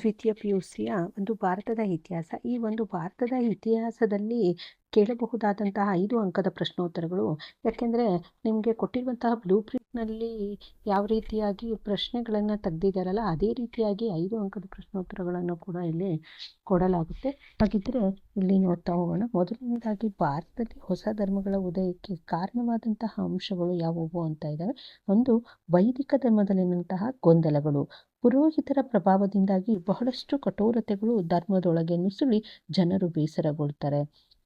ದ್ವಿತೀಯ P U ಸಿಯ ಒಂದು ಭಾರತದ ಇತಿಹಾಸ. ಈ ಒಂದು ಭಾರತದ ಇತಿಹಾಸದಲ್ಲಿ ಕೇಳಬಹುದಾದಂತಹ ಐದು ಅಂಕದ ಪ್ರಶ್ನೋತ್ತರಗಳು. ಯಾಕೆಂದರೆ ನಿಮಗೆ ಕೊಟ್ಟಿರುವಂತಹ ಬ್ಲೂ ಪ್ರಿಂಟ್ನಲ್ಲಿ ಯಾವ ರೀತಿಯಾಗಿ ಪ್ರಶ್ನೆಗಳನ್ನು ತೆಗೆದಿದ್ದಾರಲ್ಲ ಅದೇ ರೀತಿಯಾಗಿ ಐದು ಅಂಕದ ಪ್ರಶ್ನೋತ್ತರಗಳನ್ನು ಕೂಡ ಇಲ್ಲಿ ಕೊಡಲಾಗುತ್ತೆ. ಹಾಗಿದ್ದರೆ ಇಲ್ಲಿ ನೋಡ್ತಾ ಹೋಗೋಣ. ಮೊದಲನೇದಾಗಿ ಭಾರತದಲ್ಲಿ ಹೊಸ ಧರ್ಮಗಳ ಉದಯಕ್ಕೆ ಕಾರಣವಾದಂತಹ ಅಂಶಗಳು ಯಾವುವು ಅಂತ ಇದ್ದಾವೆ ಒಂದು ವೈದಿಕ ಧರ್ಮದಲ್ಲಿನಂತಹ ಗೊಂದಲಗಳು. ಪುರೋಹಿತರ ಪ್ರಭಾವದಿಂದಾಗಿ ಬಹಳಷ್ಟು ಕಠೋರತೆಗಳು ಧರ್ಮದೊಳಗೆ ನುಸುಳಿ ಜನರು ಬೇಸರಗೊಳ್ತಾರೆ.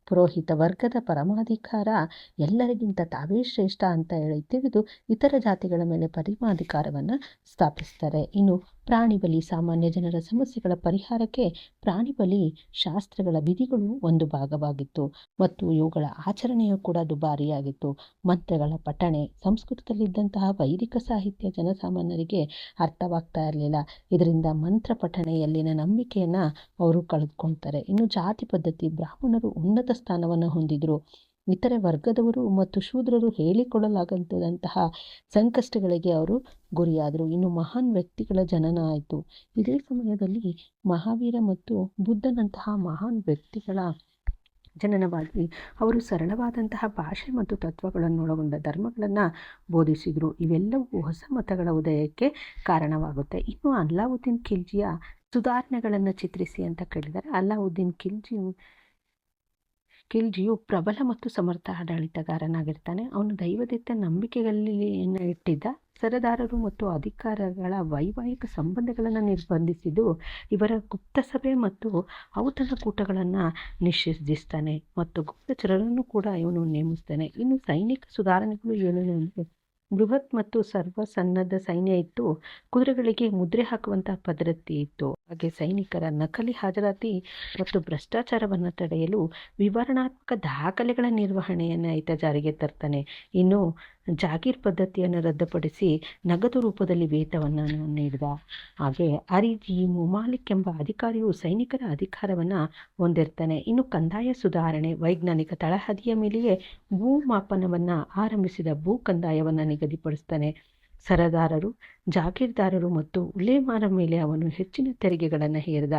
ಪುರೋಹಿತ ವರ್ಗದ ಪರಮಾಧಿಕಾರ ಎಲ್ಲರಿಗಿಂತ ತಾವೇ ಶ್ರೇಷ್ಠ ಅಂತ ಹೇಳಿ ತಿಳಿದು ಇತರ ಜಾತಿಗಳ ಮೇಲೆ ಪರಿಮಾಧಿಕಾರವನ್ನು ಸ್ಥಾಪಿಸ್ತಾರೆ. ಇನ್ನು ಪ್ರಾಣಿ ಬಲಿ ಸಾಮಾನ್ಯ ಜನರ ಸಮಸ್ಯೆಗಳ ಪರಿಹಾರಕ್ಕೆ ಪ್ರಾಣಿ ಬಲಿ ಶಾಸ್ತ್ರಗಳ ವಿಧಿಗಳು ಒಂದು ಭಾಗವಾಗಿತ್ತು. ಮತ್ತು ಇವುಗಳ ಆಚರಣೆಯು ಕೂಡ ದುಬಾರಿಯಾಗಿತ್ತು. ಮಂತ್ರಗಳ ಪಠಣೆ, ಸಂಸ್ಕೃತದಲ್ಲಿದ್ದಂತಹ ವೈದಿಕ ಸಾಹಿತ್ಯ ಜನಸಾಮಾನ್ಯರಿಗೆ ಅರ್ಥವಾಗ್ತಾ ಇರಲಿಲ್ಲ. ಇದರಿಂದ ಮಂತ್ರ ಪಠಣೆಯಲ್ಲಿನ ನಂಬಿಕೆಯನ್ನು ಅವರು ಕಳೆದುಕೊಳ್ತಾರೆ ಇನ್ನು ಜಾತಿ ಪದ್ಧತಿ ಬ್ರಾಹ್ಮಣರು ಉನ್ನತ ಸ್ಥಾನವನ್ನು ಹೊಂದಿದ್ರು. ಇತರೆ ವರ್ಗದವರು ಮತ್ತು ಶೂದ್ರರು ಹೇಳಿಕೊಳ್ಳಲಾಗದಂತಹ ಸಂಕಷ್ಟಗಳಿಗೆ ಅವರು ಗುರಿಯಾದರು. ಇನ್ನು ಮಹಾನ್ ವ್ಯಕ್ತಿಗಳ ಜನನ ಆಯಿತು. ಇದೇ ಸಮಯದಲ್ಲಿ ಮಹಾವೀರ ಮತ್ತು ಬುದ್ಧನಂತಹ ಮಹಾನ್ ವ್ಯಕ್ತಿಗಳ ಜನನವಾಗಿ ಅವರು ಸರಳವಾದಂತಹ ಭಾಷೆ ಮತ್ತು ತತ್ವಗಳನ್ನು ಒಳಗೊಂಡ ಧರ್ಮಗಳನ್ನು ಬೋಧಿಸಿದರು. ಇವೆಲ್ಲವೂ ಹೊಸ ಮತಗಳ ಉದಯಕ್ಕೆ ಕಾರಣವಾಗುತ್ತೆ. ಇನ್ನು ಅಲ್ಲಾವುದ್ದೀನ್ ಖಿಲ್ಜಿಯ ಸುಧಾರಣೆಗಳನ್ನು ಚಿತ್ರಿಸಿ ಅಂತ ಕೇಳಿದರೆ, ಅಲ್ಲಾವುದ್ದೀನ್ ಖಿಲ್ಜಿ ಖಿಲ್ಜಿಯು ಪ್ರಬಲ ಮತ್ತು ಸಮರ್ಥ ಆಡಳಿತಗಾರನಾಗಿರ್ತಾನೆ. ಅವನು ದೈವದತ್ತ ನಂಬಿಕೆಗಳಲ್ಲಿ ಇಟ್ಟಿದ್ದ. ಸರದಾರರು ಮತ್ತು ಅಧಿಕಾರಗಳ ವೈವಾಹಿಕ ಸಂಬಂಧಗಳನ್ನು ನಿರ್ಬಂಧಿಸಿದ್ದು, ಇವರ ಗುಪ್ತಸಭೆ ಮತ್ತು ಔತಣ ಕೂಟಗಳನ್ನು ನಿಷೇಧಿಸ್ತಾನೆ ಮತ್ತು ಗುಪ್ತಚರರನ್ನು ಕೂಡ ಇವನು ನೇಮಿಸ್ತಾನೆ. ಇನ್ನು ಸೈನಿಕ ಸುಧಾರಣೆಗಳು ಏನೇನೆಂದರೆ ಬೃಹತ್ ಮತ್ತು ಸರ್ವ ಸನ್ನದ್ಧ ಸೈನ್ಯ ಇತ್ತು ಕುದುರೆಗಳಿಗೆ ಮುದ್ರೆ ಹಾಕುವಂತಹ ಪದ್ಧತಿ ಇತ್ತು. ಹಾಗೆ ಸೈನಿಕರ ನಕಲಿ ಹಾಜರಾತಿ ಮತ್ತು ಭ್ರಷ್ಟಾಚಾರವನ್ನು ತಡೆಯಲು ವಿವರಣಾತ್ಮಕ ದಾಖಲೆಗಳ ನಿರ್ವಹಣೆಯನ್ನು ಈತ ಜಾರಿಗೆ ತರ್ತಾನೆ. ಇನ್ನು ಜಾಗೀರ್ ಪದ್ಧತಿಯನ್ನು ರದ್ದುಪಡಿಸಿ ನಗದು ರೂಪದಲ್ಲಿ ವೇತವನ್ನು ನೀಡಿದ. ಹಾಗೆ ಅರಿಜಿ ಮುಮಾಲಿಕ್ ಎಂಬ ಅಧಿಕಾರಿಯು ಸೈನಿಕರ ಅಧಿಕಾರವನ್ನು ಹೊಂದಿರ್ತಾನೆ. ಇನ್ನು ಕಂದಾಯ ಸುಧಾರಣೆ, ವೈಜ್ಞಾನಿಕ ತಳಹದಿಯ ಮೇಲೆಯೇ ಭೂಮಾಪನವನ್ನು ಆರಂಭಿಸಿದ ಭೂ ಕಂದಾಯವನ್ನು ನಿಗದಿಪಡಿಸ್ತಾನೆ. ಸರದಾರರು, ಜಾಗೀರ್ದಾರರು ಮತ್ತು ಉಲೇಮಾರ ಮೇಲೆ ಅವನು ಹೆಚ್ಚಿನ ತೆರಿಗೆಗಳನ್ನು ಹೇರಿದ.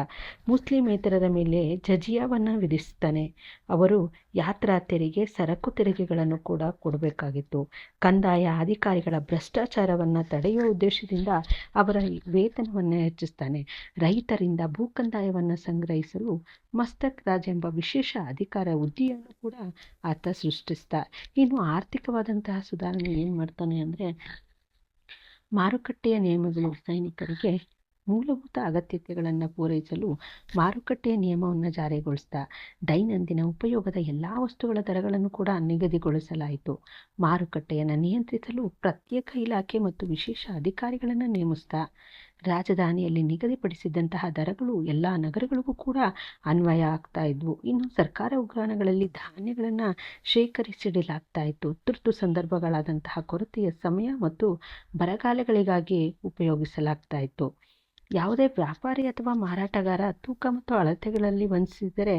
ಮುಸ್ಲಿಮೇತರರ ಮೇಲೆ ಜಜಿಯಾವನ್ನು ವಿಧಿಸ್ತಾನೆ ಅವರು ಯಾತ್ರಾ ತೆರಿಗೆ, ಸರಕು ತೆರಿಗೆಗಳನ್ನು ಕೂಡ ಕೊಡಬೇಕಾಗಿತ್ತು. ಕಂದಾಯ ಅಧಿಕಾರಿಗಳ ಭ್ರಷ್ಟಾಚಾರವನ್ನು ತಡೆಯುವ ಉದ್ದೇಶದಿಂದ ಅವರ ವೇತನವನ್ನು ಹೆಚ್ಚಿಸ್ತಾನೆ ರೈತರಿಂದ ಭೂ ಕಂದಾಯವನ್ನು ಸಂಗ್ರಹಿಸಲು ಮಸ್ತಕ್ ರಾಜ್ ಎಂಬ ವಿಶೇಷ ಅಧಿಕಾರ ಹುದ್ದೆಯನ್ನು ಕೂಡ ಆತ ಸೃಷ್ಟಿಸ್ತಾ, ಇನ್ನು ಆರ್ಥಿಕವಾದಂತಹ ಸುಧಾರಣೆ ಏನು ಮಾಡ್ತಾನೆ ಅಂದರೆ ಮಾರುಕಟ್ಟೆಯ ನಿಯಮಗಳು ಸೈನಿಕರಿಗೆ ಮೂಲಭೂತ ಅಗತ್ಯತೆಗಳನ್ನು ಪೂರೈಸಲು ಮಾರುಕಟ್ಟೆಯ ನಿಯಮವನ್ನು ಜಾರಿಗೊಳಿಸ್ತಾ ದೈನಂದಿನ ಉಪಯೋಗದ ಎಲ್ಲ ವಸ್ತುಗಳ ದರಗಳನ್ನು ಕೂಡ ನಿಗದಿಗೊಳಿಸಲಾಯಿತು. ಮಾರುಕಟ್ಟೆಯನ್ನು ನಿಯಂತ್ರಿಸಲು ಪ್ರತ್ಯೇಕ ಇಲಾಖೆ ಮತ್ತು ವಿಶೇಷ ಅಧಿಕಾರಿಗಳನ್ನು ನೇಮಿಸ್ತಾ ರಾಜಧಾನಿಯಲ್ಲಿ ನಿಗದಿಪಡಿಸಿದಂತಹ ದರಗಳು ಎಲ್ಲ ನಗರಗಳಿಗೂ ಕೂಡ ಅನ್ವಯ ಆಗ್ತಾ ಇದ್ವು. ಇನ್ನು ಸರ್ಕಾರ ಉಗ್ರಾಣಗಳಲ್ಲಿ ಧಾನ್ಯಗಳನ್ನು ಶೇಖರಿಸಿಡಲಾಗ್ತಾ ಇತ್ತು. ತುರ್ತು ಸಂದರ್ಭಗಳಾದಂತಹ ಕೊರತೆಯ ಸಮಯ ಮತ್ತು ಬರಗಾಲಗಳಿಗಾಗಿ ಉಪಯೋಗಿಸಲಾಗ್ತಾ ಇತ್ತು. ಯಾವುದೇ ವ್ಯಾಪಾರಿ ಅಥವಾ ಮಾರಾಟಗಾರ ತೂಕ ಮತ್ತು ಅಳತೆಗಳಲ್ಲಿ ವಂಚಿಸಿದರೆ,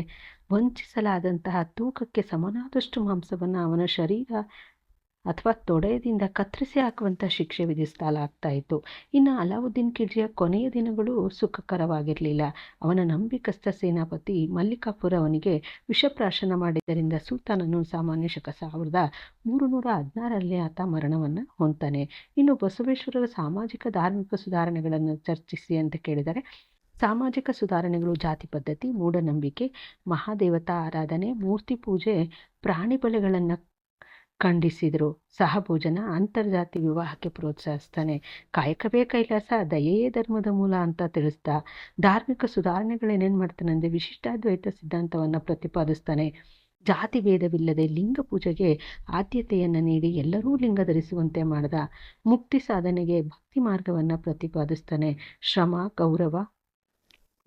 ವಂಚಿಸಲಾದಂತಹ ತೂಕಕ್ಕೆ ಸಮನಾದಷ್ಟು ಮಾಂಸವನ್ನು ಅವನ ಶರೀರ ಅಥವಾ ತೊಡೆಯದಿಂದ ಕತ್ತರಿಸಿ ಹಾಕುವಂಥ ಶಿಕ್ಷೆ ವಿಧಿಸಲಾಗ್ತಾ ಇತ್ತು. ಇನ್ನು ಅಲಾವುದ್ದೀನ್ ಖಿಲ್ಜಿಯ ಕೊನೆಯ ದಿನಗಳು ಸುಖಕರವಾಗಿರಲಿಲ್ಲ. ಅವನ ನಂಬಿಕಸ್ಥ ಸೇನಾಪತಿ ಮಲ್ಲಿಕಾಪುರ ಅವನಿಗೆ ವಿಷಪ್ರಾಶನ ಮಾಡಿದ್ದರಿಂದ ಸುಲ್ತಾನನು ಸಾಮಾನ್ಯ ಶಕ ಸಾವಿರದ ಮೂರು ನೂರ ಹದಿನಾರರಲ್ಲಿ ಆತ ಮರಣವನ್ನು ಹೊಂತಾನೆ ಇನ್ನು ಬಸವೇಶ್ವರರ ಸಾಮಾಜಿಕ ಧಾರ್ಮಿಕ ಸುಧಾರಣೆಗಳನ್ನು ಚರ್ಚಿಸಿ ಅಂತ ಕೇಳಿದರೆ, ಸಾಮಾಜಿಕ ಸುಧಾರಣೆಗಳು ಜಾತಿ ಪದ್ಧತಿ, ಮೂಢನಂಬಿಕೆ, ಮಹಾದೇವತಾ ಆರಾಧನೆ, ಮೂರ್ತಿ ಪೂಜೆ, ಪ್ರಾಣಿ ಬಲೆಗಳನ್ನು ಖಂಡಿಸಿದರು. ಸಹಭೋಜನ ಅಂತರ್ಜಾತಿ ವಿವಾಹಕ್ಕೆ ಪ್ರೋತ್ಸಾಹಿಸ್ತಾನೆ. ಕಾಯಕವೇ ಕೈಲಾಸ, ದಯೆಯೇ ಧರ್ಮದ ಮೂಲ ಅಂತ ತಿಳಿಸ್ತಾ, ಧಾರ್ಮಿಕ ಸುಧಾರಣೆಗಳೇನೇನು ಮಾಡ್ತಾನೆ ಅಂದರೆ ವಿಶಿಷ್ಟಾದ್ವೈತ ಸಿದ್ಧಾಂತವನ್ನು ಪ್ರತಿಪಾದಿಸ್ತಾನೆ. ಜಾತಿ ಭೇದವಿಲ್ಲದೆ ಲಿಂಗ ಪೂಜೆಗೆ ಆದ್ಯತೆಯನ್ನು ನೀಡಿ ಎಲ್ಲರೂ ಲಿಂಗ ಧರಿಸುವಂತೆ ಮಾಡಿದ. ಮುಕ್ತಿ ಸಾಧನೆಗೆ ಭಕ್ತಿ ಮಾರ್ಗವನ್ನು ಪ್ರತಿಪಾದಿಸ್ತಾನೆ. ಶ್ರಮ, ಗೌರವ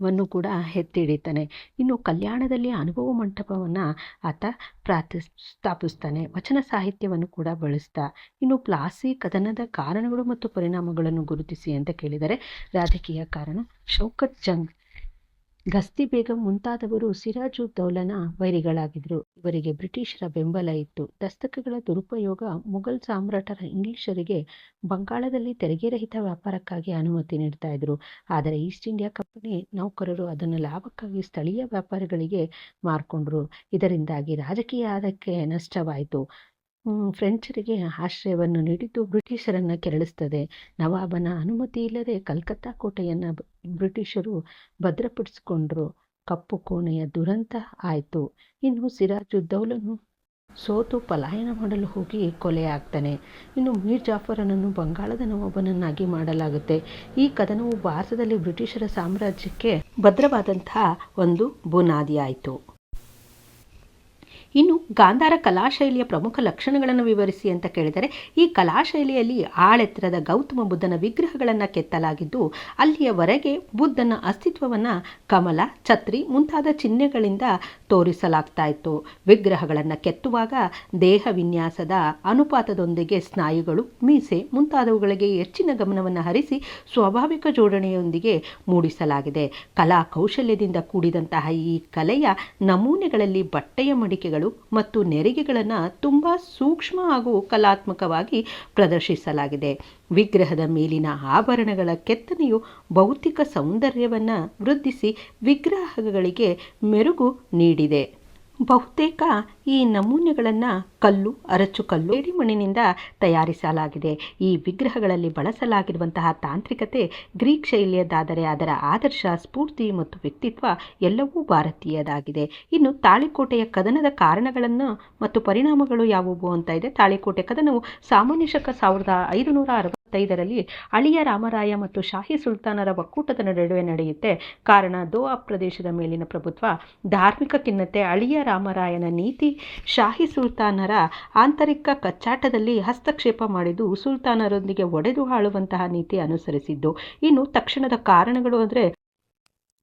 ವನ್ನು ಕೂಡ ಎತ್ತಿಡಿತಾನೆ ಇನ್ನು ಕಲ್ಯಾಣದಲ್ಲಿ ಅನುಭವ ಮಂಟಪವನ್ನು ಆತ ಪ್ರಾತಿ, ಸ್ಥಾಪಿಸ್ತಾನೆ. ವಚನ ಸಾಹಿತ್ಯವನ್ನು ಕೂಡ ಬಳಸ್ತಾ. ಇನ್ನು ಪ್ಲಾಸಿ ಕದನದ ಕಾರಣಗಳು ಮತ್ತು ಪರಿಣಾಮಗಳನ್ನು ಗುರುತಿಸಿ ಅಂತ ಕೇಳಿದರೆ ರಾಜಕೀಯ ಕಾರಣ ಶೌಕತ್ ಜಂಗ್ ಗಸ್ತಿ ಬೇಗಂ ಮುಂತಾದವರು ಸಿರಾಜುದ್ದೌಲನ ವೈರಿಗಳಾಗಿದ್ದರು. ಇವರಿಗೆ ಬ್ರಿಟಿಷರ ಬೆಂಬಲ ಇತ್ತು. ದಸ್ತಕಗಳ ದುರುಪಯೋಗ ಮೊಘಲ್ ಸಾಮ್ರಾಟರ ಇಂಗ್ಲಿಷರಿಗೆ ಬಂಗಾಳದಲ್ಲಿ ತೆರಿಗೆ ರಹಿತ ವ್ಯಾಪಾರಕ್ಕಾಗಿ ಅನುಮತಿ ನೀಡ್ತಾ ಇದ್ರು ಆದರೆ ಈಸ್ಟ್ ಇಂಡಿಯಾ ಕಂಪನಿ ನೌಕರರು ಅದನ್ನು ಲಾಭಕ್ಕಾಗಿ ಸ್ಥಳೀಯ ವ್ಯಾಪಾರಿಗಳಿಗೆ ಮಾರ್ಕೊಂಡ್ರು. ಇದರಿಂದಾಗಿ ರಾಜಕೀಯ ಅದಕ್ಕೆ ನಷ್ಟವಾಯಿತು. ಫ್ರೆಂಚರಿಗೆ ಆಶ್ರಯವನ್ನು ನೀಡಿದ್ದು ಬ್ರಿಟಿಷರನ್ನು ಕೆರಳಿಸ್ತದೆ. ನವಾಬನ ಅನುಮತಿ ಇಲ್ಲದೆ ಕಲ್ಕತ್ತಾ ಕೋಟೆಯನ್ನು ಬ್ರಿಟಿಷರು ಭದ್ರಪಡಿಸಿಕೊಂಡ್ರು. ಕಪ್ಪು ಕೋಣೆಯ ದುರಂತ ಆಯಿತು. ಇನ್ನು ಸಿರಾಜುದ್ದೌಲನು ಸೋತು ಪಲಾಯನ ಮಾಡಲು ಹೋಗಿ ಕೊಲೆಯಾಗ್ತಾನೆ ಇನ್ನು ಮೀರ್ ಜಾಫರನನ್ನು ಬಂಗಾಳದ ನವಾಬನನ್ನಾಗಿ ಮಾಡಲಾಗುತ್ತೆ. ಈ ಕದನವು ಭಾರತದಲ್ಲಿ ಬ್ರಿಟಿಷರ ಸಾಮ್ರಾಜ್ಯಕ್ಕೆ ಭದ್ರವಾದಂತಹ ಒಂದು ಬುನಾದಿ ಆಯಿತು. ಇನ್ನು ಗಾಂಧಾರ ಕಲಾಶೈಲಿಯ ಪ್ರಮುಖ ಲಕ್ಷಣಗಳನ್ನು ವಿವರಿಸಿ ಅಂತ ಕೇಳಿದರೆ, ಈ ಕಲಾಶೈಲಿಯಲ್ಲಿ ಆಳೆತ್ತರದ ಗೌತಮ ಬುದ್ಧನ ವಿಗ್ರಹಗಳನ್ನು ಕೆತ್ತಲಾಗಿದ್ದು, ಅಲ್ಲಿಯವರೆಗೆ ಬುದ್ಧನ ಅಸ್ತಿತ್ವವನ್ನು ಕಮಲ, ಛತ್ರಿ ಮುಂತಾದ ಚಿಹ್ನೆಗಳಿಂದ ತೋರಿಸಲಾಗ್ತಾ ಇತ್ತು. ವಿಗ್ರಹಗಳನ್ನು ಕೆತ್ತುವಾಗ ದೇಹ ವಿನ್ಯಾಸದ ಅನುಪಾತದೊಂದಿಗೆ ಸ್ನಾಯುಗಳು, ಮೀಸೆ ಮುಂತಾದವುಗಳಿಗೆ ಹೆಚ್ಚಿನ ಗಮನವನ್ನು ಹರಿಸಿ ಸ್ವಾಭಾವಿಕ ಜೋಡಣೆಯೊಂದಿಗೆ ಮೂಡಿಸಲಾಗಿದೆ. ಕಲಾ ಕೌಶಲ್ಯದಿಂದ ಕೂಡಿದಂತಹ ಈ ಕಲೆಯ ನಮೂನೆಗಳಲ್ಲಿ ಬಟ್ಟೆಯ ಮಡಿಕೆಗಳು ಮತ್ತು ನೆರಿಗೆಗಳನ್ನು ತುಂಬ ಸೂಕ್ಷ್ಮ ಹಾಗೂ ಕಲಾತ್ಮಕವಾಗಿ ಪ್ರದರ್ಶಿಸಲಾಗಿದೆ. ವಿಗ್ರಹದ ಮೇಲಿನ ಆಭರಣಗಳ ಕೆತ್ತನೆಯು ಭೌತಿಕ ಸೌಂದರ್ಯವನ್ನು ವೃದ್ಧಿಸಿ ವಿಗ್ರಹಗಳಿಗೆ ಮೆರುಗು ನೀಡಿದೆ. ಬಹುತೇಕ ಈ ನಮೂನೆಗಳನ್ನು ಕಲ್ಲು ಅರಚುಕಲ್ಲು ಏಡಿಮಣ್ಣಿನಿಂದ ತಯಾರಿಸಲಾಗಿದೆ. ಈ ವಿಗ್ರಹಗಳಲ್ಲಿ ಬಳಸಲಾಗಿರುವಂತಹ ತಾಂತ್ರಿಕತೆ ಗ್ರೀಕ್ ಶೈಲಿಯದಾದರೆ ಅದರ ಆದರ್ಶ, ಸ್ಫೂರ್ತಿ ಮತ್ತು ವ್ಯಕ್ತಿತ್ವ ಎಲ್ಲವೂ ಭಾರತೀಯದಾಗಿದೆ. ಇನ್ನು ತಾಳಿಕೋಟೆಯ ಕದನದ ಕಾರಣಗಳನ್ನು ಮತ್ತು ಪರಿಣಾಮಗಳು ಯಾವುವು ಅಂತ ಇದೆ. ತಾಳಿಕೋಟೆ ಕದನವು ಸಾಮಾನ್ಯ ಶಕ ಸಾವಿರದ ಐದುನೂರ ಅರವತ್ತೈದರಲ್ಲಿ ಅಳಿಯ ರಾಮರಾಯ ಮತ್ತು ಶಾಹಿ ಸುಲ್ತಾನರ ಒಕ್ಕೂಟದ ನಡುವೆ ನಡೆಯುತ್ತೆ. ಕಾರಣ, ದೋಆ ಪ್ರದೇಶದ ಮೇಲಿನ ಪ್ರಭುತ್ವ, ಧಾರ್ಮಿಕ ಖಿನ್ನತೆ, ಅಳಿಯ ರಾಮರಾಯನ ನೀತಿ, ಶಾಹಿ ಸುಲ್ತಾನರ ಆಂತರಿಕ ಕಚ್ಚಾಟದಲ್ಲಿ ಹಸ್ತಕ್ಷೇಪ ಮಾಡಿದ್ದು, ಸುಲ್ತಾನರೊಂದಿಗೆ ಒಡೆದು ಆಳುವಂತಹ ನೀತಿ ಅನುಸರಿಸಿದ್ದು. ಇನ್ನು ತಕ್ಷಣದ ಕಾರಣಗಳು ಅಂದರೆ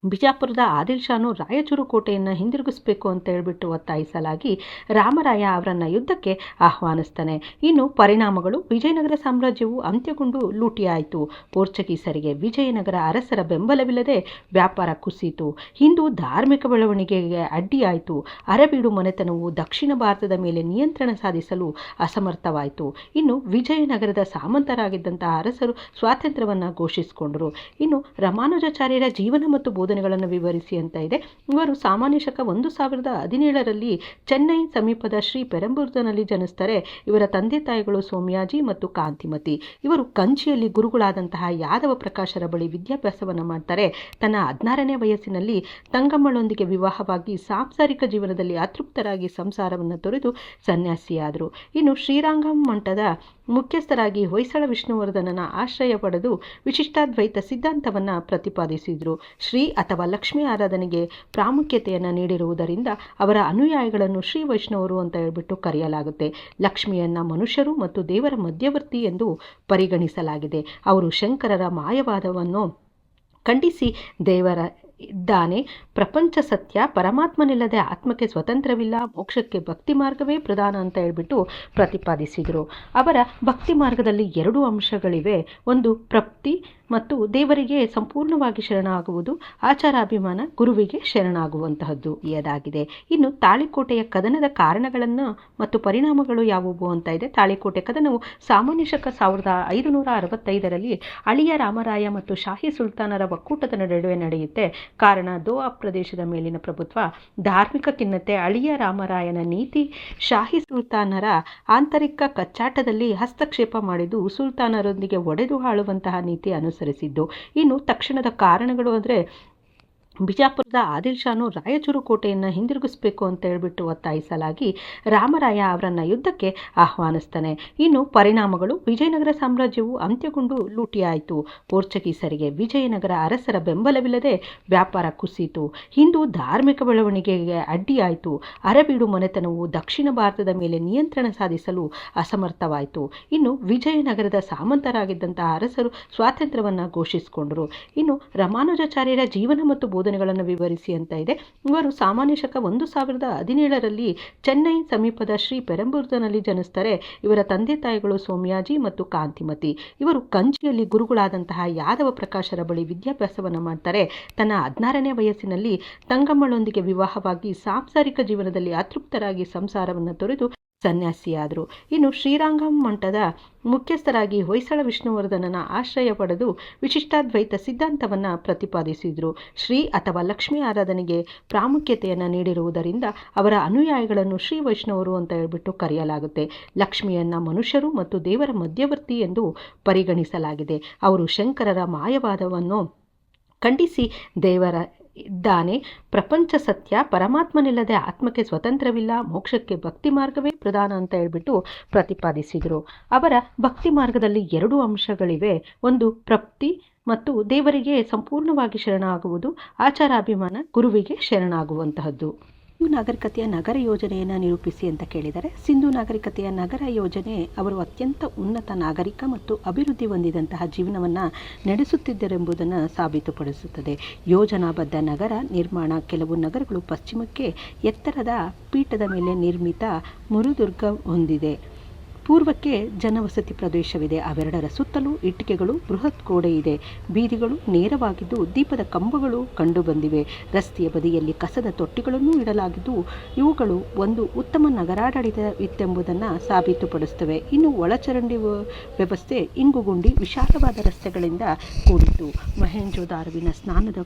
ಬಿಜಾಪುರದ ಆದಿಲ್ ಶಾನು ರಾಯಚೂರು ಕೋಟೆಯನ್ನು ಹಿಂದಿರುಗಿಸಬೇಕು ಅಂತ ಹೇಳ್ಬಿಟ್ಟು ಒತ್ತಾಯಿಸಲಾಗಿ ರಾಮರಾಯ ಅವರನ್ನು ಯುದ್ಧಕ್ಕೆ ಆಹ್ವಾನಿಸ್ತಾನೆ. ಇನ್ನು ಪರಿಣಾಮಗಳು, ವಿಜಯನಗರ ಸಾಮ್ರಾಜ್ಯವು ಅಂತ್ಯಗೊಂಡು ಲೂಟಿಯಾಯಿತು. ಪೋರ್ಚುಗೀಸರಿಗೆ ವಿಜಯನಗರ ಅರಸರ ಬೆಂಬಲವಿಲ್ಲದೆ ವ್ಯಾಪಾರ ಕುಸಿಯಿತು. ಹಿಂದೂ ಧಾರ್ಮಿಕ ಬೆಳವಣಿಗೆಗೆ ಅಡ್ಡಿಯಾಯಿತು. ಅರಬೀಡು ಮನೆತನವು ದಕ್ಷಿಣ ಭಾರತದ ಮೇಲೆ ನಿಯಂತ್ರಣ ಸಾಧಿಸಲು ಅಸಮರ್ಥವಾಯಿತು. ಇನ್ನು ವಿಜಯನಗರದ ಸಾಮಂತರಾಗಿದ್ದಂತಹ ಅರಸರು ಸ್ವಾತಂತ್ರ್ಯವನ್ನು ಘೋಷಿಸಿಕೊಂಡರು. ಇನ್ನು ರಾಮಾನುಜಾಚಾರ್ಯರ ಜೀವನ ಮತ್ತು ಬೋಧನೆಗಳನ್ನು ವಿವರಿಸಿ ಅಂತ ಇದೆ. ಇವರು ಸಾಮಾನ್ಯ ಶಕ ಒಂದು ಸಾವಿರದ ಹದಿನೇಳರಲ್ಲಿ ಚೆನ್ನೈ ಸಮೀಪದ ಶ್ರೀ ಪೆರಂಬೂರ್ನಲ್ಲಿ ಜನಿಸ್ತಾರೆ ಇವರ ತಂದೆ ತಾಯಿಗಳು ಸೋಮ್ಯಾಜಿ ಮತ್ತು ಕಾಂತಿಮತಿ. ಇವರು ಕಂಚಿಯಲ್ಲಿ ಗುರುಗಳಾದಂತಹ ಯಾದವ ಪ್ರಕಾಶರ ಬಳಿ ವಿದ್ಯಾಭ್ಯಾಸವನ್ನು ಮಾಡ್ತಾರೆ. ತನ್ನ ಹದಿನಾರನೇ ವಯಸ್ಸಿನಲ್ಲಿ ತಂಗಮ್ಮಳೊಂದಿಗೆ ವಿವಾಹವಾಗಿ ಸಾಂಸಾರಿಕ ಜೀವನದಲ್ಲಿ ಅತೃಪ್ತರಾಗಿ ಸಂಸಾರವನ್ನು ತೊರೆದು ಸನ್ಯಾಸಿಯಾದರು. ಇನ್ನು ಶ್ರೀರಂಗಂ ಮಠದ ಮುಖ್ಯಸ್ಥರಾಗಿ ಹೊಯ್ಸಳ ವಿಷ್ಣುವರ್ಧನನ ಆಶ್ರಯ ಪಡೆದು ವಿಶಿಷ್ಟಾದ್ವೈತ ಸಿದ್ಧಾಂತವನ್ನು ಪ್ರತಿಪಾದಿಸಿದರು. ಶ್ರೀ ಅಥವಾ ಲಕ್ಷ್ಮೀ ಆರಾಧನೆಗೆ ಪ್ರಾಮುಖ್ಯತೆಯನ್ನು ನೀಡಿರುವುದರಿಂದ ಅವರ ಅನುಯಾಯಿಗಳನ್ನು ಶ್ರೀ ವೈಷ್ಣವರು ಅಂತ ಹೇಳ್ಬಿಟ್ಟು ಕರೆಯಲಾಗುತ್ತೆ. ಲಕ್ಷ್ಮಿಯನ್ನು ಮನುಷ್ಯರು ಮತ್ತು ದೇವರ ಮಧ್ಯವರ್ತಿ ಎಂದು ಪರಿಗಣಿಸಲಾಗಿದೆ. ಅವರು ಶಂಕರರ ಮಾಯವಾದವನ್ನು ಖಂಡಿಸಿ ದೇವರ ಇದ್ದಾನೆ. ಪ್ರಪಂಚ ಸತ್ಯ, ಪರಮಾತ್ಮನಿಲ್ಲದೆ ಆತ್ಮಕ್ಕೆ ಸ್ವತಂತ್ರವಿಲ್ಲ, ಮೋಕ್ಷಕ್ಕೆ ಭಕ್ತಿ ಮಾರ್ಗವೇ ಪ್ರಧಾನ ಅಂತ ಹೇಳ್ಬಿಟ್ಟು ಪ್ರತಿಪಾದಿಸಿದರು. ಅವರ ಭಕ್ತಿ ಮಾರ್ಗದಲ್ಲಿ ಎರಡು ಅಂಶಗಳಿವೆ. ಒಂದು ಪ್ರಪ್ತಿ ಮತ್ತು ದೇವರಿಗೆ ಸಂಪೂರ್ಣವಾಗಿ ಶರಣಾಗುವುದು ಆಚಾರಾಭಿಮಾನ ಗುರುವಿಗೆ ಶರಣಾಗುವಂತಹದ್ದು ಇದಾಗಿದೆ ಇನ್ನು ತಾಳಿಕೋಟೆಯ ಕದನದ ಕಾರಣಗಳನ್ನು ಮತ್ತು ಪರಿಣಾಮಗಳು ಯಾವುವು ಅಂತ ಇದೆ. ತಾಳಿಕೋಟೆ ಕದನವು ಸಾಮಾನ್ಯ ಶಕ ಸಾವಿರದ ಐದುನೂರ ಅರವತ್ತೈದರಲ್ಲಿ ಅಳಿಯ ರಾಮರಾಯ ಮತ್ತು ಶಾಹಿ ಸುಲ್ತಾನರ ಒಕ್ಕೂಟದ ನಡುವೆ ನಡೆಯುತ್ತೆ. ಕಾರಣ ದೋಆ ಪ್ರದೇಶದ ಮೇಲಿನ ಪ್ರಭುತ್ವ, ಧಾರ್ಮಿಕ ಖಿನ್ನತೆ, ಅಳಿಯ ರಾಮರಾಯನ ನೀತಿ, ಶಾಹಿ ಸುಲ್ತಾನರ ಆಂತರಿಕ ಕಚ್ಚಾಟದಲ್ಲಿ ಹಸ್ತಕ್ಷೇಪ ಮಾಡಿದ್ದು ಸುಲ್ತಾನರೊಂದಿಗೆ ಒಡೆದು ಆಳುವಂತಹ ನೀತಿ ಅನುಸರಿಸಿದ್ದು. ಇನ್ನು ತಕ್ಷಣದ ಕಾರಣಗಳು ಅಂದರೆ ಬಿಜಾಪುರದ ಆದಿಲ್ ಶಾನು ರಾಯಚೂರು ಕೋಟೆಯನ್ನು ಹಿಂದಿರುಗಿಸಬೇಕು ಅಂತ ಹೇಳ್ಬಿಟ್ಟು ಒತ್ತಾಯಿಸಲಾಗಿ ರಾಮರಾಯ ಅವರನ್ನು ಯುದ್ಧಕ್ಕೆ ಆಹ್ವಾನಿಸ್ತಾನೆ. ಇನ್ನು ಪರಿಣಾಮಗಳು, ವಿಜಯನಗರ ಸಾಮ್ರಾಜ್ಯವು ಅಂತ್ಯಗೊಂಡು ಲೂಟಿಯಾಯಿತು. ಪೋರ್ಚುಗೀಸರಿಗೆ ವಿಜಯನಗರ ಅರಸರ ಬೆಂಬಲವಿಲ್ಲದೆ ವ್ಯಾಪಾರ ಕುಸಿಯಿತು. ಹಿಂದೂ ಧಾರ್ಮಿಕ ಬೆಳವಣಿಗೆಗೆ ಅಡ್ಡಿಯಾಯಿತು. ಅರಬೀಡು ಮನೆತನವು ದಕ್ಷಿಣ ಭಾರತದ ಮೇಲೆ ನಿಯಂತ್ರಣ ಸಾಧಿಸಲು ಅಸಮರ್ಥವಾಯಿತು. ಇನ್ನು ವಿಜಯನಗರದ ಸಾಮಂತರಾಗಿದ್ದಂತಹ ಅರಸರು ಸ್ವಾತಂತ್ರ್ಯವನ್ನು ಘೋಷಿಸಿಕೊಂಡರು. ಇನ್ನು ರಾಮಾನುಜಾಚಾರ್ಯರ ಜೀವನ ಮತ್ತು ಬೋಧನೆ ಬೋಧನೆಗಳನ್ನು ವಿವರಿಸಿ ಅಂತ ಇದೆ. ಇವರು ಸಾಮಾನ್ಯ ಶಕ ಒಂದು ಸಾವಿರದ ಹದಿನೇಳರಲ್ಲಿ ಚೆನ್ನೈ ಸಮೀಪದ ಶ್ರೀ ಪೆರಂಬೂರ್ನಲ್ಲಿ ಜನಿಸ್ತಾರೆ ಇವರ ತಂದೆ ತಾಯಿಗಳು ಸೋಮ್ಯಾಜಿ ಮತ್ತು ಕಾಂತಿಮತಿ. ಇವರು ಕಂಚಿಯಲ್ಲಿ ಗುರುಗಳಾದಂತಹ ಯಾದವ ಪ್ರಕಾಶರ ಬಳಿ ವಿದ್ಯಾಭ್ಯಾಸವನ್ನು ಮಾಡ್ತಾರೆ. ತನ್ನ ಹದಿನಾರನೇ ವಯಸ್ಸಿನಲ್ಲಿ ತಂಗಮ್ಮಳೊಂದಿಗೆ ವಿವಾಹವಾಗಿ ಸಾಂಸಾರಿಕ ಜೀವನದಲ್ಲಿ ಅತೃಪ್ತರಾಗಿ ಸಂಸಾರವನ್ನು ತೊರೆದು ಸನ್ಯಾಸಿಯಾದರು. ಇನ್ನು ಶ್ರೀರಂಗಂ ಮಠದ ಮುಖ್ಯಸ್ಥರಾಗಿ ಹೊಯ್ಸಳ ವಿಷ್ಣುವರ್ಧನನ ಆಶ್ರಯ ಪಡೆದು ವಿಶಿಷ್ಟಾದ್ವೈತ ಸಿದ್ಧಾಂತವನ್ನು ಪ್ರತಿಪಾದಿಸಿದರು. ಶ್ರೀ ಅಥವಾ ಲಕ್ಷ್ಮೀ ಆರಾಧನೆಗೆ ಪ್ರಾಮುಖ್ಯತೆಯನ್ನು ನೀಡಿರುವುದರಿಂದ ಅವರ ಅನುಯಾಯಿಗಳನ್ನು ಶ್ರೀ ವೈಷ್ಣವರು ಅಂತ ಹೇಳ್ಬಿಟ್ಟು ಕರೆಯಲಾಗುತ್ತೆ. ಲಕ್ಷ್ಮಿಯನ್ನು ಮನುಷ್ಯರು ಮತ್ತು ದೇವರ ಮಧ್ಯವರ್ತಿ ಎಂದು ಪರಿಗಣಿಸಲಾಗಿದೆ. ಅವರು ಶಂಕರರ ಮಾಯವಾದವನ್ನು ಖಂಡಿಸಿ ದೇವರ ಇದ್ದಾನೆ. ಪ್ರಪಂಚ ಸತ್ಯ, ಪರಮಾತ್ಮನಿಲ್ಲದೆ ಆತ್ಮಕ್ಕೆ ಸ್ವತಂತ್ರವಿಲ್ಲ, ಮೋಕ್ಷಕ್ಕೆ ಭಕ್ತಿ ಮಾರ್ಗವೇ ಪ್ರಧಾನ ಅಂತ ಹೇಳ್ಬಿಟ್ಟು ಪ್ರತಿಪಾದಿಸಿದರು. ಅವರ ಭಕ್ತಿ ಮಾರ್ಗದಲ್ಲಿ ಎರಡು ಅಂಶಗಳಿವೆ. ಒಂದು ಪ್ರಪ್ತಿ ಮತ್ತು ದೇವರಿಗೆ ಸಂಪೂರ್ಣವಾಗಿ ಶರಣಾಗುವುದು, ಆಚಾರಾಭಿಮಾನ, ಗುರುವಿಗೆ ಶರಣಾಗುವಂತಹದ್ದು. ನಾಗರಿಕತೆಯ ನಗರ ಯೋಜನೆಯನ್ನು ನಿರೂಪಿಸಿ ಅಂತ ಕೇಳಿದರೆ ಸಿಂಧು ನಾಗರಿಕತೆಯ ನಗರ ಯೋಜನೆ ಅವರು ಅತ್ಯಂತ ಉನ್ನತ ನಾಗರಿಕ ಮತ್ತು ಅಭಿವೃದ್ಧಿ ಹೊಂದಿದಂತಹ ಜೀವನವನ್ನು ನಡೆಸುತ್ತಿದ್ದರೆಂಬುದನ್ನು ಸಾಬೀತುಪಡಿಸುತ್ತದೆ. ಯೋಜನಾಬದ್ಧ ನಗರ ನಿರ್ಮಾಣ ಕೆಲವು ನಗರಗಳು ಪಶ್ಚಿಮಕ್ಕೆ ಎತ್ತರದ ಪೀಠದ ಮೇಲೆ ನಿರ್ಮಿತ ಮುರುದುರ್ಗ ಹೊಂದಿದೆ. ಪೂರ್ವಕ್ಕೆ ಜನವಸತಿ ಪ್ರದೇಶವಿದೆ. ಅವೆರಡರ ಸುತ್ತಲೂ ಇಟ್ಟಿಗೆಗಳು, ಬೃಹತ್ ಗೋಡೆ ಇದೆ. ಬೀದಿಗಳು ನೇರವಾಗಿದ್ದು, ದೀಪದ ಕಂಬಗಳು ಕಂಡುಬಂದಿವೆ. ರಸ್ತೆಯ ಬದಿಯಲ್ಲಿ ಕಸದ ತೊಟ್ಟಿಗಳನ್ನು ಇಡಲಾಗಿದ್ದು, ಇವುಗಳು ಒಂದು ಉತ್ತಮ ನಗರಾಡಳಿತವಿತ್ತೆಂಬುದನ್ನು ಸಾಬೀತುಪಡಿಸುತ್ತವೆ. ಇನ್ನು ಒಳಚರಂಡಿ ವ್ಯವಸ್ಥೆ ಇಂಗುಗುಂಡಿ ವಿಶಾಲವಾದ ರಸ್ತೆಗಳಿಂದ ಕೂಡಿತ್ತು. ಮಹೇಂಜೋದಾರುವಿನ ಸ್ನಾನದ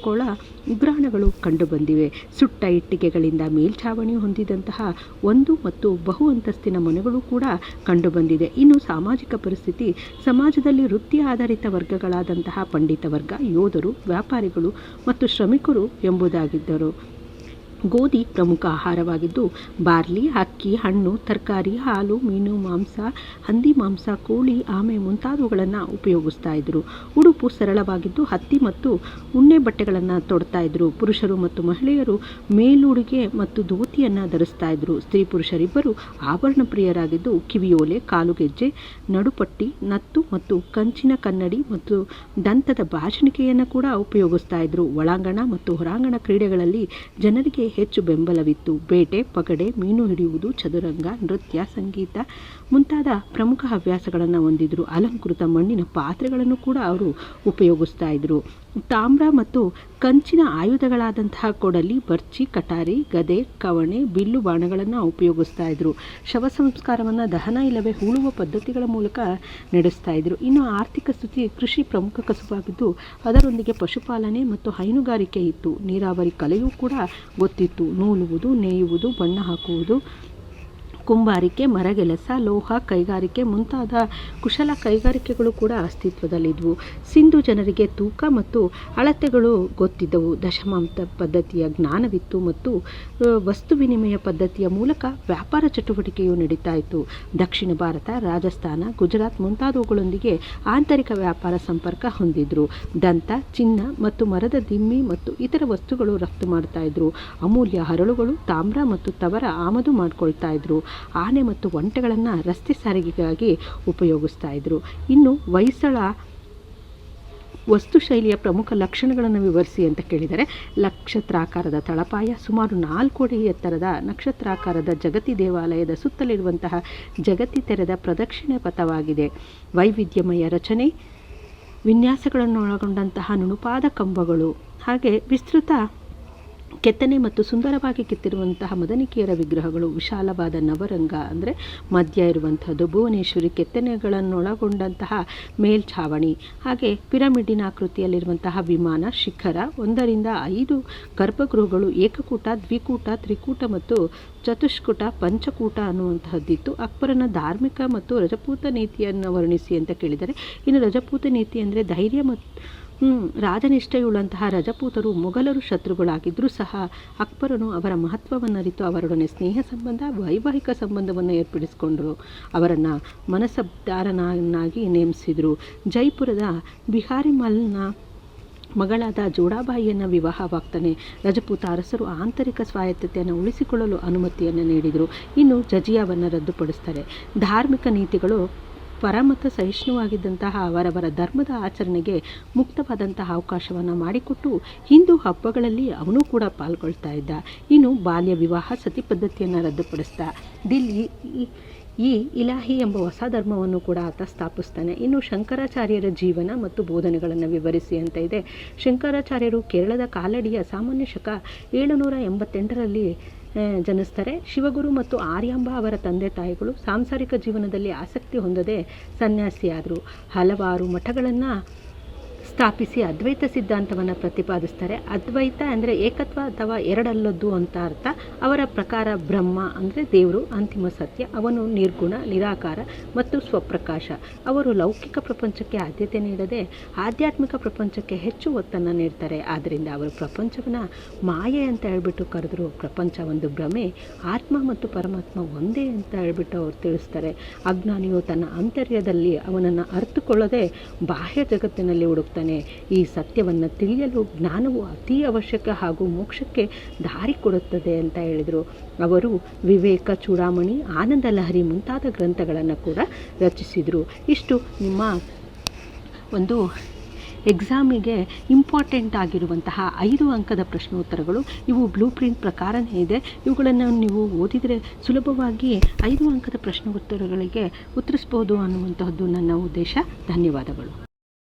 ಕೊಳ ಉಗ್ರಾಣಗಳು ಕಂಡುಬಂದಿವೆ. ಸುಟ್ಟ ಇಟ್ಟಿಗೆಗಳಿಂದ ಮೇಲ್ಛಾವಣಿ ಹೊಂದಿದಂತಹ ಒಂದು ಮತ್ತು ಬಹು ಅಂತಸ್ತಿನ ಮನೆಗಳು ಕೂಡ ಕಂಡುಬಂದಿದೆ. ಇನ್ನು ಸಾಮಾಜಿಕ ಪರಿಸ್ಥಿತಿ, ಸಮಾಜದಲ್ಲಿ ವೃತ್ತಿ ಆಧಾರಿತ ವರ್ಗಗಳಾದಂತಹ ಪಂಡಿತ ವರ್ಗ, ಯೋಧರು, ವ್ಯಾಪಾರಿಗಳು ಮತ್ತು ಶ್ರಮಿಕರು ಎಂಬುದಾಗಿದ್ದರು. ಗೋಧಿ ಪ್ರಮುಖ ಆಹಾರವಾಗಿದ್ದು, ಬಾರ್ಲಿ, ಅಕ್ಕಿ, ಹಣ್ಣು, ತರಕಾರಿ, ಹಾಲು, ಮೀನು, ಮಾಂಸ, ಹಂದಿ ಮಾಂಸ, ಕೋಳಿ, ಆಮೆ ಮುಂತಾದವುಗಳನ್ನು ಉಪಯೋಗಿಸ್ತಾ ಇದ್ದರು ಉಡುಪು ಸರಳವಾಗಿದ್ದು, ಹತ್ತಿ ಮತ್ತು ಉಣ್ಣೆ ಬಟ್ಟೆಗಳನ್ನು ತೊಡ್ತಾ ಇದ್ದರು ಪುರುಷರು ಮತ್ತು ಮಹಿಳೆಯರು ಮೇಲುಡುಗೆ ಮತ್ತು ಧೋತಿಯನ್ನು ಧರಿಸ್ತಾ ಇದ್ದರು ಸ್ತ್ರೀ ಪುರುಷರಿಬ್ಬರು ಆಭರಣ ಪ್ರಿಯರಾಗಿದ್ದು ಕಿವಿಯೋಲೆ ಕಾಲುಗೆಜ್ಜೆ ನಡುಪಟ್ಟಿ, ನತ್ತು ಮತ್ತು ಕಂಚಿನ ಕನ್ನಡಿ ಮತ್ತು ದಂತದ ಬಾಚಣಿಕೆಯನ್ನು ಕೂಡ ಉಪಯೋಗಿಸ್ತಾ ಇದ್ದರು ಒಳಾಂಗಣ ಮತ್ತು ಹೊರಾಂಗಣ ಕ್ರೀಡೆಗಳಲ್ಲಿ ಜನರಿಗೆ ಹೆಚ್ಚು ಬೆಂಬಲವಿತ್ತು. ಬೇಟೆ, ಪಗಡೆ, ಮೀನು ಹಿಡಿಯುವುದು, ಚದುರಂಗ, ನೃತ್ಯ, ಸಂಗೀತ ಮುಂತಾದ ಪ್ರಮುಖ ಹವ್ಯಾಸಗಳನ್ನು ಹೊಂದಿದ್ರು. ಅಲಂಕೃತ ಮಣ್ಣಿನ ಪಾತ್ರೆಗಳನ್ನು ಕೂಡ ಅವರು ಉಪಯೋಗಿಸ್ತಾ ಇದ್ರು. ತಾಮ್ರ ಮತ್ತು ಕಂಚಿನ ಆಯುಧಗಳಾದಂತಹ ಕೊಡಲಿ, ಬರ್ಚಿ, ಕಟಾರಿ, ಗದೆ, ಕವಣೆ, ಬಿಲ್ಲು ಬಾಣಗಳನ್ನು ಉಪಯೋಗಿಸ್ತಾ ಇದ್ರು. ಶವ ಸಂಸ್ಕಾರವನ್ನು ದಹನ ಇಲ್ಲವೇ ಹೂಳುವ ಪದ್ಧತಿಗಳ ಮೂಲಕ ನಡೆಸ್ತಾ ಇದ್ರು. ಇನ್ನು ಆರ್ಥಿಕ ಸ್ಥಿತಿ ಕೃಷಿ ಪ್ರಮುಖ ಕಸುಬಾಗಿದ್ದು, ಅದರೊಂದಿಗೆ ಪಶುಪಾಲನೆ ಮತ್ತು ಹೈನುಗಾರಿಕೆ ಇತ್ತು. ನೀರಾವರಿ ಕಲೆಯೂ ಕೂಡ ಗೊತ್ತಿತ್ತು. ನೂಲುವುದು, ನೇಯುವುದು, ಬಣ್ಣ ಹಾಕುವುದು ಕುಂಬಾರಿಕೆ, ಮರಗೆಲಸ, ಲೋಹ ಕೈಗಾರಿಕೆ ಮುಂತಾದ ಕುಶಲ ಕೈಗಾರಿಕೆಗಳು ಕೂಡ ಅಸ್ತಿತ್ವದಲ್ಲಿದ್ದವು ಸಿಂಧು ಜನರಿಗೆ ತೂಕ ಮತ್ತು ಅಳತೆಗಳು ಗೊತ್ತಿದ್ದವು. ದಶಮಾಂತ ಪದ್ಧತಿಯ ಜ್ಞಾನವಿತ್ತು ಮತ್ತು ವಸ್ತು ವಿನಿಮಯ ಪದ್ಧತಿಯ ಮೂಲಕ ವ್ಯಾಪಾರ ಚಟುವಟಿಕೆಯು ನಡೀತಾ ಇತ್ತು ದಕ್ಷಿಣ ಭಾರತ, ರಾಜಸ್ಥಾನ, ಗುಜರಾತ್ ಮುಂತಾದವುಗಳೊಂದಿಗೆ ಆಂತರಿಕ ವ್ಯಾಪಾರ ಸಂಪರ್ಕ ಹೊಂದಿದ್ರು. ದಂತ, ಚಿನ್ನ ಮತ್ತು ಮರದ ದಿಮ್ಮಿ ಮತ್ತು ಇತರ ವಸ್ತುಗಳು ರಫ್ತು ಮಾಡ್ತಾ ಇದ್ರು ಅಮೂಲ್ಯ ಹರಳುಗಳು ತಾಮ್ರ ಮತ್ತು ತವರ ಆಮದು ಮಾಡ್ಕೊಳ್ತಾ ಇದ್ರು ಆನೆ ಮತ್ತು ಒಂಟೆಗಳನ್ನು ರಸ್ತೆ ಸಾರಿಗೆಗಾಗಿ ಉಪಯೋಗಿಸ್ತಾ ಇದ್ದರು ಇನ್ನು ಹೊಯ್ಸಳ ವಸ್ತುಶೈಲಿಯ ಪ್ರಮುಖ ಲಕ್ಷಣಗಳನ್ನು ವಿವರಿಸಿ ಅಂತ ಕೇಳಿದರೆ, ನಕ್ಷತ್ರಾಕಾರದ ತಳಪಾಯ, ಸುಮಾರು ನಾಲ್ಕು ಅಡಿ ಎತ್ತರದ ನಕ್ಷತ್ರಾಕಾರದ ಜಗತಿ ದೇವಾಲಯದ ಸುತ್ತಲಿರುವಂತಹ ಜಗತಿ ತೆರೆದ ಪ್ರದಕ್ಷಿಣೆ ಪಥವಾಗಿದೆ. ವೈವಿಧ್ಯಮಯ ರಚನೆ ವಿನ್ಯಾಸಗಳನ್ನು ಒಳಗೊಂಡಂತಹ ನುಣುಪಾದ ಕಂಬಗಳು, ಹಾಗೆ ವಿಸ್ತೃತ ಕೆತ್ತನೆ ಮತ್ತು ಸುಂದರವಾಗಿ ಕೆತ್ತಿರುವಂತಹ ಮದನಿಕೆಯರ ವಿಗ್ರಹಗಳು ವಿಶಾಲವಾದ ನವರಂಗ ಅಂದರೆ ಮಧ್ಯ ಇರುವಂಥದ್ದು ಭುವನೇಶ್ವರಿ ಕೆತ್ತನೆಗಳನ್ನೊಳಗೊಂಡಂತಹ ಮೇಲ್ಛಾವಣಿ, ಹಾಗೆ ಪಿರಮಿಡಿನ ಆಕೃತಿಯಲ್ಲಿರುವಂತಹ ವಿಮಾನ, ಶಿಖರ, ಒಂದರಿಂದ ಐದು ಗರ್ಭಗೃಹಗಳು, ಏಕಕೂಟ, ದ್ವಿಕೂಟ, ತ್ರಿಕೂಟ ಮತ್ತು ಚತುಷ್ಕೂಟ, ಪಂಚಕೂಟ ಅನ್ನುವಂತಹದ್ದಿತ್ತು. ಅಕ್ಬರನ ಧಾರ್ಮಿಕ ಮತ್ತು ರಜಪೂತ ನೀತಿಯನ್ನು ವರ್ಣಿಸಿ ಅಂತ ಕೇಳಿದರೆ, ಇನ್ನು ರಜಪೂತ ನೀತಿ ಅಂದರೆ ಧೈರ್ಯ ಮತ್ತು ರಾಜನಿಷ್ಠೆಯುಳ್ಳಂತಹ ರಜಪೂತರು ಮೊಘಲರು ಶತ್ರುಗಳಾಗಿದ್ದರೂ ಸಹ ಅಕ್ಬರನು ಅವರ ಮಹತ್ವವನ್ನರಿತು ಅವರೊಡನೆ ಸ್ನೇಹ ಸಂಬಂಧ, ವೈವಾಹಿಕ ಸಂಬಂಧವನ್ನು ಏರ್ಪಡಿಸಿಕೊಂಡರು. ಅವರನ್ನು ಮನಸಬ್ದಾರನನ್ನಾಗಿ ನೇಮಿಸಿದರು. ಜೈಪುರದ ಬಿಹಾರಿ ಮಲ್ನ ಮಗಳಾದ ಜೋಡಾಬಾಯಿಯನ್ನು ವಿವಾಹವಾಗ್ತಾನೆ. ರಜಪೂತ ಅರಸರು ಆಂತರಿಕ ಸ್ವಾಯತ್ತತೆಯನ್ನು ಉಳಿಸಿಕೊಳ್ಳಲು ಅನುಮತಿಯನ್ನು ನೀಡಿದರು. ಇನ್ನು ಜಜಿಯಾವನ್ನು ರದ್ದುಪಡಿಸ್ತಾರೆ. ಧಾರ್ಮಿಕ ನೀತಿಗಳು ಪರಮತ ಸಹಿಷ್ಣುವಾಗಿದ್ದಂತಹ ಅವರವರ ಧರ್ಮದ ಆಚರಣೆಗೆ ಮುಕ್ತವಾದಂತಹ ಅವಕಾಶವನ್ನು ಮಾಡಿಕೊಟ್ಟು ಹಿಂದೂ ಹಬ್ಬಗಳಲ್ಲಿ ಅವನು ಕೂಡ ಪಾಲ್ಗೊಳ್ತಾ ಇದ್ದ. ಇನ್ನು ಬಾಲ್ಯ ವಿವಾಹ ಸತಿ ಪದ್ಧತಿಯನ್ನು ರದ್ದುಪಡಿಸ್ತಾ ದಿಲ್ಲಿ ಈ- ಇಲಾಹಿ ಎಂಬ ಹೊಸ ಧರ್ಮವನ್ನು ಕೂಡ ಆತ ಸ್ಥಾಪಿಸ್ತಾನೆ. ಇನ್ನು ಶಂಕರಾಚಾರ್ಯರ ಜೀವನ ಮತ್ತು ಬೋಧನೆಗಳನ್ನು ವಿವರಿಸಿ ಅಂತ ಇದೆ. ಶಂಕರಾಚಾರ್ಯರು ಕೇರಳದ ಕಾಲಡಿಯ ಸಾಮಾನ್ಯ ಶಕ ಏಳುನೂರ ಎಂಬತ್ತೆಂಟರಲ್ಲಿ ಜನಿಸ್ತಾರೆ. ಶಿವಗುರು ಮತ್ತು ಆರ್ಯಾಂಬ ಅವರ ತಂದೆ ತಾಯಿಗಳು ಸಾಂಸಾರಿಕ ಜೀವನದಲ್ಲಿ ಆಸಕ್ತಿ ಹೊಂದದೆ ಸನ್ಯಾಸಿಯಾದರು. ಹಲವಾರು ಮಠಗಳನ್ನು ಸ್ಥಾಪಿಸಿ ಅದ್ವೈತ ಸಿದ್ಧಾಂತವನ್ನು ಪ್ರತಿಪಾದಿಸ್ತಾರೆ. ಅದ್ವೈತ ಅಂದರೆ ಏಕತ್ವ ಅಥವಾ ಎರಡಲ್ಲದ್ದು ಅಂತ ಅರ್ಥ. ಅವರ ಪ್ರಕಾರ ಬ್ರಹ್ಮ ಅಂದರೆ ದೇವರು, ಅಂತಿಮ ಸತ್ಯ, ಅವನು ನಿರ್ಗುಣ, ನಿರಾಕಾರ ಮತ್ತು ಸ್ವಪ್ರಕಾಶ. ಅವರು ಲೌಕಿಕ ಪ್ರಪಂಚಕ್ಕೆ ಆದ್ಯತೆ ನೀಡದೆ ಆಧ್ಯಾತ್ಮಿಕ ಪ್ರಪಂಚಕ್ಕೆ ಹೆಚ್ಚು ಒತ್ತನ್ನು ನೀಡ್ತಾರೆ. ಆದ್ದರಿಂದ ಅವರು ಪ್ರಪಂಚವನ್ನು ಮಾಯೆ ಅಂತ ಹೇಳ್ಬಿಟ್ಟು ಕರೆದ್ರು. ಪ್ರಪಂಚ ಒಂದು ಭ್ರಮೆ, ಆತ್ಮ ಮತ್ತು ಪರಮಾತ್ಮ ಒಂದೇ ಅಂತ ಹೇಳ್ಬಿಟ್ಟು ಅವರು ತಿಳಿಸ್ತಾರೆ. ಅಜ್ಞಾನಿಯು ತನ್ನ ಆಂತರ್ಯದಲ್ಲಿ ಅವನನ್ನು ಅರ್ಥಕೊಳ್ಳದೆ ಬಾಹ್ಯ ಜಗತ್ತಿನಲ್ಲಿ ಹುಡುಕ್ತಾನೆ. ಈ ಸತ್ಯವನ್ನು ತಿಳಿಯಲು ಜ್ಞಾನವು ಅತಿ ಅವಶ್ಯಕ ಹಾಗೂ ಮೋಕ್ಷಕ್ಕೆ ದಾರಿ ಕೊಡುತ್ತದೆ ಅಂತ ಹೇಳಿದರು. ಅವರು ವಿವೇಕ, ಚೂಡಾಮಣಿ, ಆನಂದ ಲಹರಿ ಮುಂತಾದ ಗ್ರಂಥಗಳನ್ನು ಕೂಡ ರಚಿಸಿದರು. ಇಷ್ಟು ನಿಮ್ಮ ಒಂದು ಎಕ್ಸಾಮಿಗೆ ಇಂಪಾರ್ಟೆಂಟ್ ಆಗಿರುವಂತಹ ಐದು ಅಂಕದ ಪ್ರಶ್ನೋತ್ತರಗಳು. ಇವು ಬ್ಲೂ ಪ್ರಿಂಟ್ ಪ್ರಕಾರನೇ ಇದೆ. ಇವುಗಳನ್ನು ನೀವು ಓದಿದರೆ ಸುಲಭವಾಗಿ ಐದು ಅಂಕದ ಪ್ರಶ್ನೋತ್ತರಗಳಿಗೆ ಉತ್ತರಿಸ್ಬೋದು ಅನ್ನುವಂತಹದ್ದು ನನ್ನ ಉದ್ದೇಶ. ಧನ್ಯವಾದಗಳು.